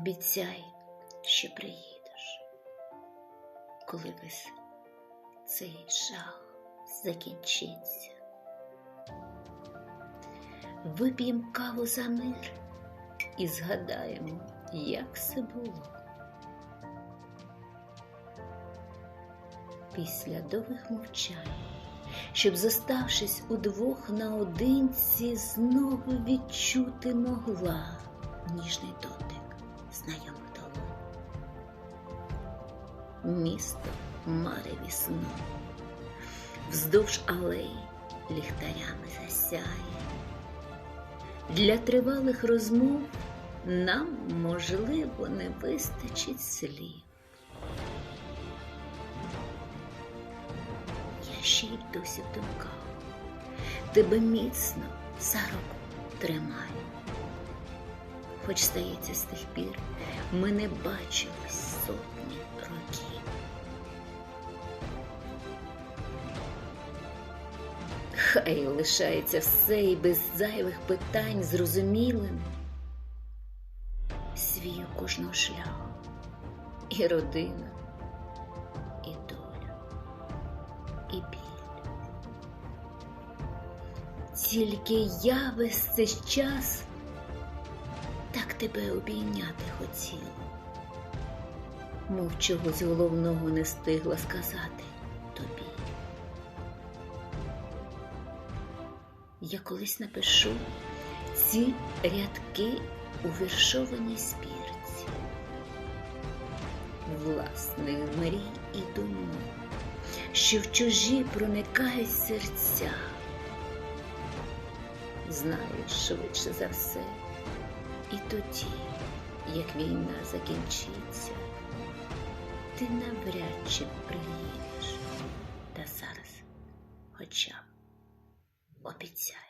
Обіцяй, що приїдеш, коли весь цей жах закінчиться. Вип'ємо каву за мир і згадаємо, як все було. Після довгих мовчань, щоб, зоставшись удвох наодинці, знову відчути могла ніжний дотик знайомих долонь. Місто мареві сну, вздовж алеї ліхтарями засяє. Для тривалих розмов нам, можливо, не вистачить слів. Я ще й досі в думках, тебе міцно за руку тримаю. Хоч стається з тих пір, ми не бачились сотні років. Хай лишається все і без зайвих питань зрозумілим. Свій у кожного шляху, і родина, і доля, і біль. Тільки я весь цей час тебе обійняти хотіла, мов чогось головного не встигла сказати тобі. Я колись напишу ці рядки у віршованій спірці, власних мрій і думок, що в чужі проникають серця. Знаю, швидше за все, і тоді, як війна закінчиться, ти навряд чи приїдеш, та зараз хоча б обіцяй.